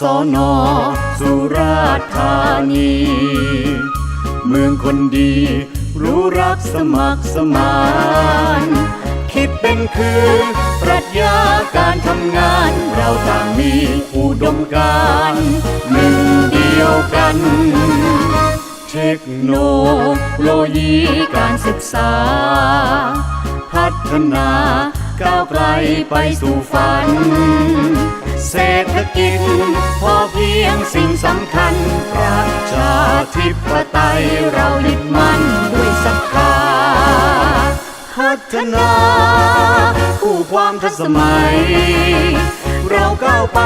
สนสุราษฎร์ธานี เมืองคนดี รู้รักสมัครสมาน คิดเป็นคือปรัชญาการทำงาน เราต่างมีอุดมการหนึ่งเดียวกัน เทคโนโลยีการศึกษา พัฒนาก้าวไกลไปสู่ฝัน ธิปไตยเรายึดมั่นด้วยศรัทธาพัฒนาคู่ความทันสมัย เราก้าวไป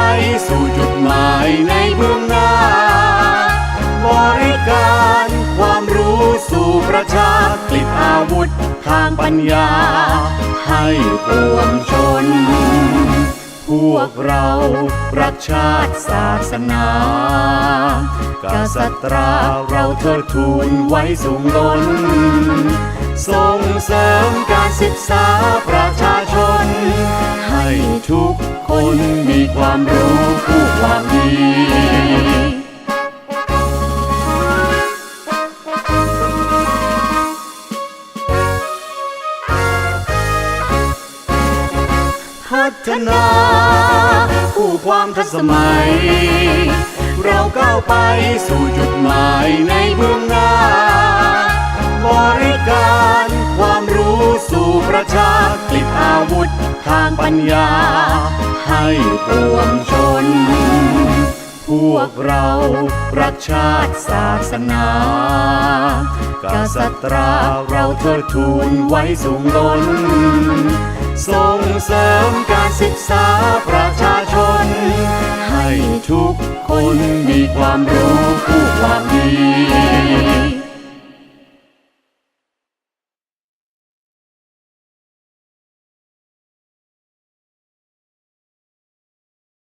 สู่จุดหมายในเบื้องหน้า บริการความรู้สู่ประชาผลิตอาวุธทางปัญญา ให้ปวงชน พวกเรารักชาติศาสนากษัตราเราเทิดทูนไว้สูงล้น ส่งเสริมการศึกษาประชาชน ให้ทุกคนมีความรู้คู่ความดี พัฒนาคู่ความทันสมัย เราก้าวไปสู่จุดหมายในเบื้องหน้า บริการความรู้สู่ประชาผลิตอาวุธทางปัญญา ให้ปวงชน พวกเรารักชาติศาสนากษัตราเราเทิดทูนไว้สูงล้น ส่งเสริมการศึกษาประชาชน ให้ทุกคนมีความรู้คู่ความดี